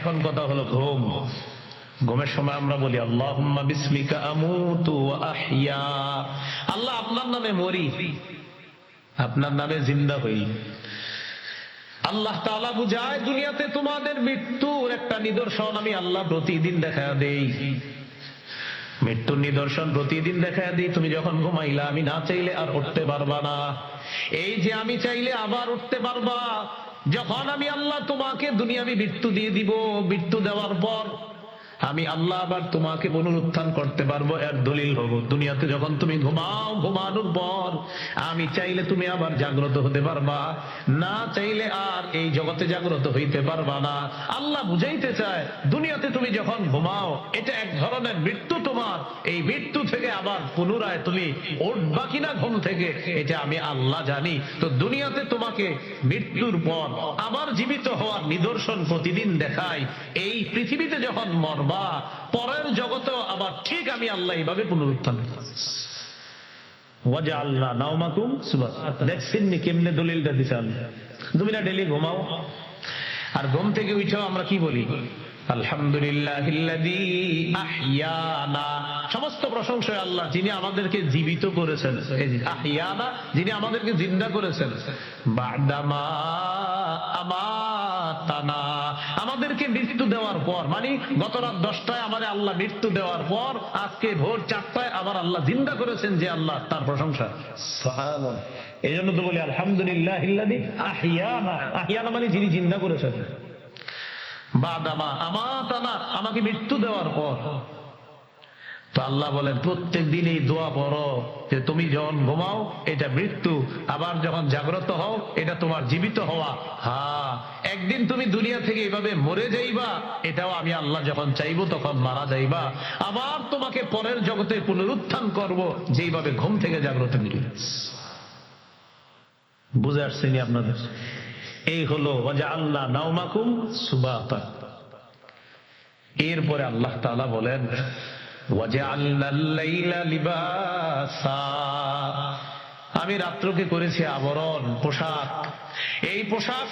এখন কথা হলো ঘুম। ঘুমের সময় আমরা বলি আল্লাহ বিসমিকা আমুতু ওয়া আহইয়া। আল্লাহ আপনার নামে মরি, আপনার নামে জিন্দা হই। আল্লাহ তাআলা বুঝায়, দুনিয়াতে তোমাদের মৃত্যুর একটা নিদর্শন আমি আল্লাহ প্রতিদিন দেখা দেই। মৃত্যুর নিদর্শন প্রতিদিন দেখা দিই। তুমি যখন ঘুমাইলা, আমি না চাইলে আর উঠতে পারবা না। এই যে আমি চাইলে আবার উঠতে পারবা যখন আমি আল্লাহ তোমাকে দুনিয়াবি মৃত্যু দিয়ে দিব মৃত্যু দেওয়ার পর আমি আল্লাহ আবার তোমাকে পুনরুত্থান করতে পারব, এর দলিল হব। দুনিয়াতে যখন তুমি ঘুমাও, ঘুমানোর পর আমি চাইলে তুমি আবার জাগ্রত হতে পারবা, না চাইলে আর এই জগতে জাগ্রত হইতে পারবা না। আল্লাহ বুঝাইতে চায়, দুনিয়াতে তুমি যখন ঘুমাও, এটা এক ধরনের মৃত্যু তোমার। এই মৃত্যু থেকে আবার পুনরায় তুমি উঠবা কিনা ঘুম থেকে, এটা আমি আল্লাহ জানি। তো দুনিয়াতে তোমাকে মৃত্যুর পর আবার জীবিত হওয়ার নিদর্শন প্রতিদিন দেখায়। এই পৃথিবীতে যখন মরবা পরের জগতেও আবার ঠিক আমি আল্লাহ এইভাবে পুনরুত্থান দিছে আল্লাহ? তুমি না ডেলি ঘুমাও? আর ঘুম থেকে আমরা কি বলি? আলহামদুলিল্লাহ সমস্ত প্রশংসা আল্লাহ যিনি আমাদেরকে জীবিত করেছেন যে আহিয়ানা যিনি আমাদেরকে জিন্দা করেছেন। বাদামা আমাতানা আমাদেরকে মৃত্যু দেওয়ার পর মানে গত রাত দশটায় আমাদের আল্লাহ মৃত্যু দেওয়ার পর আজকে ভোর চারটায় আবার আল্লাহ জিন্দা করেছেন যে আল্লাহ তার প্রশংসা। এই জন্য তো বলি আলহামদুলিল্লাহ আহিয়ানা আহিয়ানা মানে যিনি জিন্দা করেছেন। বাদামা আমাতানা আমাকে মৃত্যু দেওয়ার পর। তো আল্লাহ বলেন, প্রত্যেক দিন এই দোয়া পড়ো যে তুমি যখন ঘুমাও, এটা মৃত্যু। আবার যখন জাগ্রত হও, এটা তোমার জীবিত হওয়া। হ্যাঁ একদিন তুমি দুনিয়া থেকে এইভাবে মরে যাইবা, এটাও আমি আল্লাহ যখন চাইব তখন মারা যাইবা। আবার তোমাকে পরের জগতে পুনরুত্থান করব, যেইভাবে ঘুম থেকে জাগ্রত মিলবে বুঝে আসছেনি আপনাদের? এই হলো আল্লাহ নাওমাকুম সুবাতা এরপরে আল্লাহ তাআলা বলেন আমি রাত্রকে করেছি আবরণ পোশাক। এই পোশাক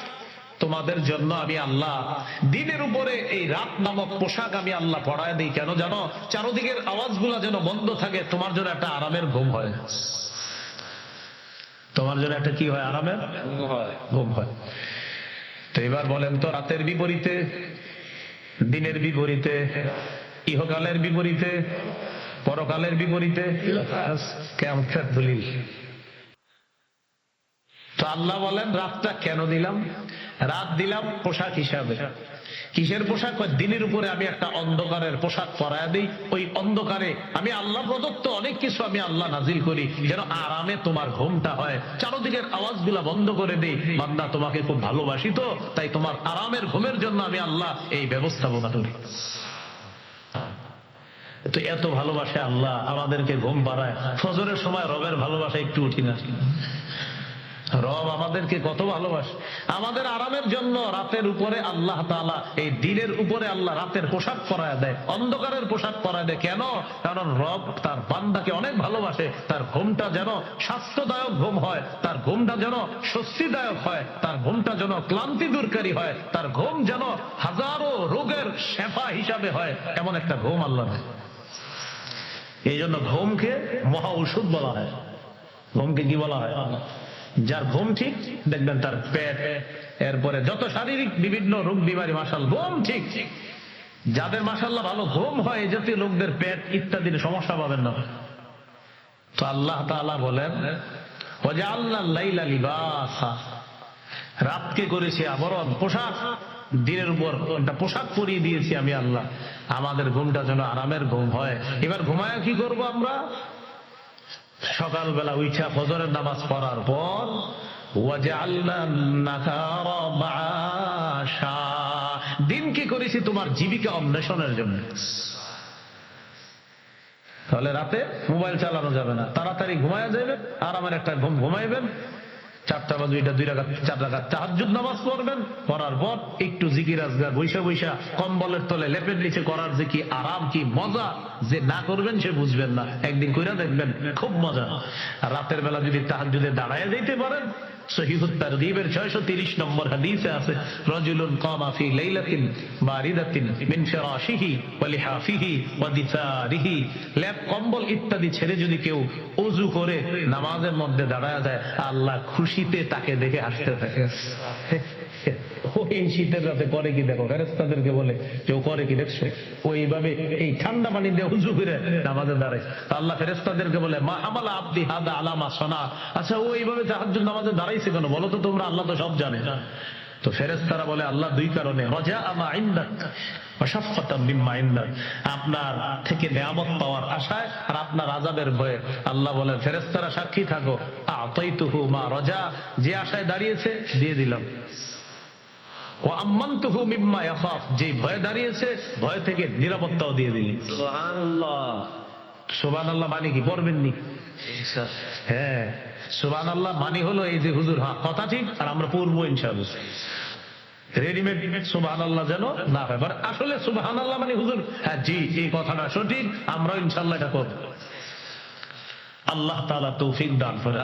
তোমাদের জন্য আমি আল্লাহ। দিনের উপরে এই রাত নামক পোশাক আমি আল্লাহ পড়ায় দিই। কেন জানো? চারদিকের আওয়াজগুলা যেন বন্ধ থাকে তোমার জন্য একটা আরামের ঘুম হয়। তোমার জন্য একটা কি হয়? আরামের ঘুম হয়। তো এবার বলেন তো রাতের বিপরীতে দিনের বিপরীতে? ইহকালের বিপরীতে, পরকালের বিপরীতে কেমন দলিল। তো আল্লাহ বলেন, রাতটা কেন দিলাম? রাত দিলাম পোশাক হিসাবে। কিসের পোশাক? দিনের উপরে আমি একটা অন্ধকারের পোশাক পরায় দিই। ওই অন্ধকারে আমি আল্লাহ প্রদত্ত অনেক কিছু আমি আল্লাহ নাজিল করি, যেন আরামে তোমার ঘুমটা হয়। চারদিকের আওয়াজগুলা বন্ধ করে দিই। বান্দা, তোমাকে খুব ভালোবাসি তো, তাই তোমার আরামের ঘুমের জন্য আমি আল্লাহ এই ব্যবস্থাপনা করি। তো এত ভালোবাসে আল্লাহ, আমাদেরকে ঘুম পাড়ায় ফজরের সময় রবের ভালোবাসা একটু উঠি না। রব আমাদেরকে কত ভালোবাসে। আমাদের আরামের জন্য রাতের উপরে আল্লাহ তাআলা, এই দিনের উপরে আল্লাহ রাতের পোশাক পরায় দেয়, অন্ধকারের পোশাক পরায় দেয়। কেন? কারণ রব তার বান্দাকে অনেক ভালোবাসে। তার ঘুমটা যেন স্বাস্থ্যদায়ক ঘুম হয়, তার ঘুমটা যেন স্বস্তিদায়ক হয়, তার ঘুমটা যেন ক্লান্তি দূরকারী হয়, তার ঘুম যেন হাজারো রোগের শেফা হিসাবে হয়। এমন একটা ঘুম আল্লাহ। এই জন্য ঘুমকে মহা ঔষধ বলা হয়। ঘুমকে কি বলা হয়? যার ঘুম ঠিক, দেখবেন তার পেট, এরপরে যত শারীরিক বিভিন্ন রোগ বিমারি মাসাল ঘুম ঠিক। যাদের মাসাল্লাহ ভালো ঘুম হয় জাতীয় লোকদের পেট ইত্যাদির সমস্যা পাবেন না। তো আল্লাহ তাআলা বলেন ওজা আল্লাহ লাইলা লিবাসা। রাতকে করেছি আবরণ, পোশাক। দিনের উপর একটা পোশাক পরিয়ে দিয়েছি আমি আল্লাহ। আমাদের ঘুমটা যেন আরামের ঘুম হয়। এবার ঘুমায় কি করব আমরা? সকালবেলা উঠা ফজরের নামাজ পড়ার পর। দিন কি করেছি? তোমার জীবিকা অন্বেষণের জন্য। তাহলে রাতে মোবাইল চালানো যাবে না। তাড়াতাড়ি ঘুমায় যাবেন আর আমার একটা ঘুম ঘুমাইবেন। চারটা বা দুইটা, দুই রাখা চার রাখা তাহাজুদ নামাজ পড়বেন, পড়ার পর একটু জিকির আজগার বৈশা বৈশা কম্বলের তলে লেপের নিচে করার যে কি আরাম, কি মজা যে না করবেন সে বুঝবেন না। একদিন কইরা দেখবেন, খুব মজা। রাতের বেলা যদি তাহাজুদে দাঁড়ায় যাইতে পারেন সহিহুত তারগীবের 630 নম্বর হাদিসে আছে রাজুলুন কামা ফি লাইলাতিন বারিদাতিন ফিরাশিহি ওয়া লিহাফিহি ওয়া দিসারিহি লেপ কম্বল ইত্যাদি ছেড়ে যদি কেউ করে নামাজের মধ্যে দাঁড়ায় আল্লাহ খুশিতে তাকে দেখে হাসতে থাকে ওই শীতের রাতে করে কি দেখো ফেরেস্তাদেরকে বলে যে ও করে কি দেখছ ওইভাবে এই ঠান্ডা পানি দিয়ে উজু করে নামাজে দাঁড়ায় আল্লাহ ফেরেস্তাদেরকে বলে মা আমালা আব্দি হাদা আলামা সোনা আচ্ছা ও এইভাবে তাহাজ্জুদ নামাজে দাঁড়াইছে কেন বলো তো তোমরা আল্লাহ তো সব জানে। তো ফেরেস্তারা বলে আল্লাহ দুই কারণে রজা আমা ইন্দাক অসাফাতাম বিম্মা ইন্দাক। আপনার থেকে নিয়ামত পাওয়ার আশায় আর আপনার আজাবের ভয়ে আল্লাহ বলে ফেরেস্তারা সাক্ষী থাকো। আতাইতুহু মা রজা যে আশায় দাঁড়িয়েছে দিয়ে দিলাম। ও আম্মান্তুহু মিম্মা ইয়াখাফ যে ভয় দাঁড়িয়েছে ভয় থেকে নিরাপত্তাও দিয়ে দিলি। সুবহানাল্লাহ। সুবহানাল্লাহ মানে কি পড়বেননি? হ্যাঁ। সুবহানাল্লাহ মানে হলো এই যে হুজুর হ্যাঁ কথা ঠিক, আর আমরা পড়ব ইনশাআল্লাহ। রেডিমেড আল্লাহ যেন না হয়। আসলে আল্লাহ মানে হুজুর হ্যাঁ জি, এই কথাটা সঠিক আমরা ইনশাল্লাহ এটা করব। আল্লাহ তালা তৌফিক দান করে।